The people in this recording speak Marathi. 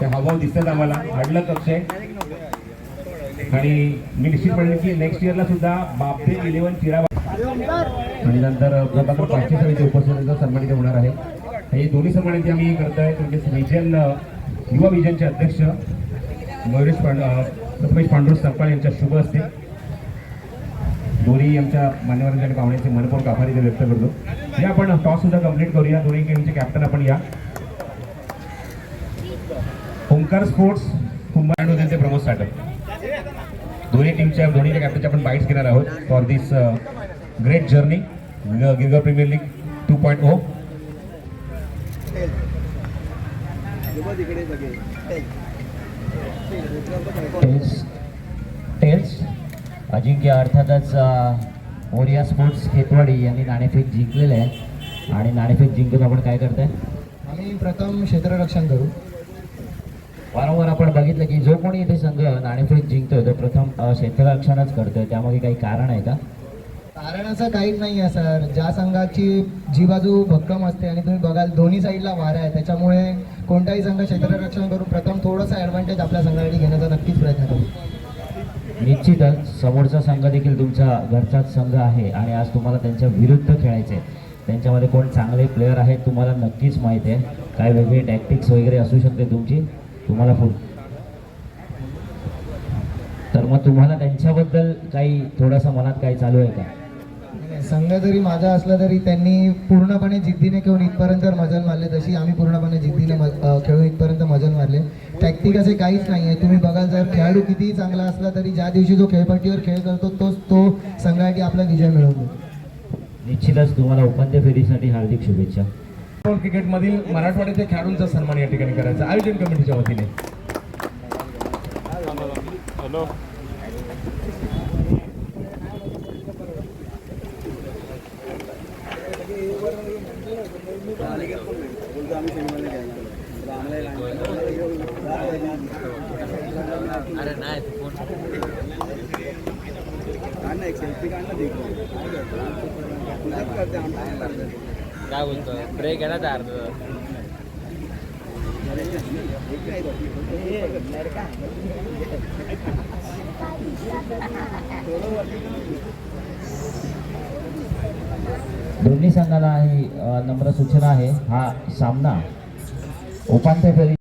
ते हावभाव दिसतात आम्हाला. हाडलं कक्ष आहे आणि मी निश्चित पडले की नेक्स्ट इयरला सुद्धा बापे इलेव्हन चिरावा. आणि नंतर प्रभाकर पाचशे समिती उपस्थित सन्मानित होणार आहे. हे दोन्ही सन्मानित आम्ही करत आहे म्हणजे विजन युवा विजनचे अध्यक्ष मयुरेश पांड प्रथमेश पांडुर सरपाळ यांच्या शुभ असते दोन्ही आमच्या मान्यवरांच्या आणि पाहुण्याचे मनपूर्वक आभार इथे व्यक्त करतो. या आपण टॉस सुद्धा कंप्लीट करूया. दोन्ही गेमचे कॅप्टन आपण या. ओंकार स्पोर्ट्स कुंभार ते प्रमोद स्टार्टअप दोन्ही टीमच्या दोन्हीच्या कॅप्टनच्या आपण बाईट्स घेणार आहोत for this great journey Girgaon premier league two point O tales tales Ajinkya अर्थातच uh, ओरिया स्पोर्ट्स खेतवाडी यांनी नाणेफेक जिंकलेले आहे. आणि नाणेफेक जिंकून आपण काय करताय? आम्ही प्रथम क्षेत्ररक्षण करू. वारंवार आपण बघितलं की जो कोणी इथे संघ नाणेफेक जिंकतोय तो प्रथम क्षेत्ररक्षणच करतोय. त्यामागे काही कारण आहे का? कारण असं काहीच नाही आहे सर. ज्या संघाची जी बाजू भक्कम असते आणि तुम्ही बघाल दोन्ही साईडला वारा आहे. त्याच्यामुळे कोणताही संघ क्षेत्ररक्षण करून प्रथम थोडासा ॲडव्हान्टेज आपल्या संघासाठी घेण्याचा नक्कीच प्रयत्न करू. निश्चितच समोरचा संघ देखील तुमचा घरचाच संघ आहे आणि आज तुम्हाला त्यांच्या विरुद्ध खेळायचे आहे. त्यांच्यामध्ये कोण चांगले प्लेअर आहेत तुम्हाला नक्कीच माहीत आहे. काय वेगळी टॅक्टिक्स वगैरे असू शकते तुमची? तुम्हाला फुल तर मग तुम्हाला त्यांच्याबद्दल काही थोडंसं मनात काही चालू आहे का? संघ जरी माझा असला तरी त्यांनी पूर्णपणे जिद्दीने खेळून इथपर्यंत मजल मारले तशी आम्ही पूर्णपणे जिद्दीने खेळून इथपर्यंत मजल मारले. टॅक्टिक असे काहीच नाही आहे तुम्ही बघाल जर खेळाडू कितीही चांगला असला तरी ज्या दिवशी जो खेळपट्टीवर खेळ करतो तोच तो संघासाठी आपला विजय मिळवतो. निश्चितच तुम्हाला उपांत्य फेरीसाठी हार्दिक शुभेच्छा. क्रिकेटमधील मराठवाड्याच्या खेळाडूंचा सन्मान या ठिकाणी करायचा. आयोजन कमिटीच्या वतीने. काय बोलतो? ब्रेक आहे ना त्या दोन्ही संघाला ही नम्र सूचना आहे. हा सामना उपांत्य फेरी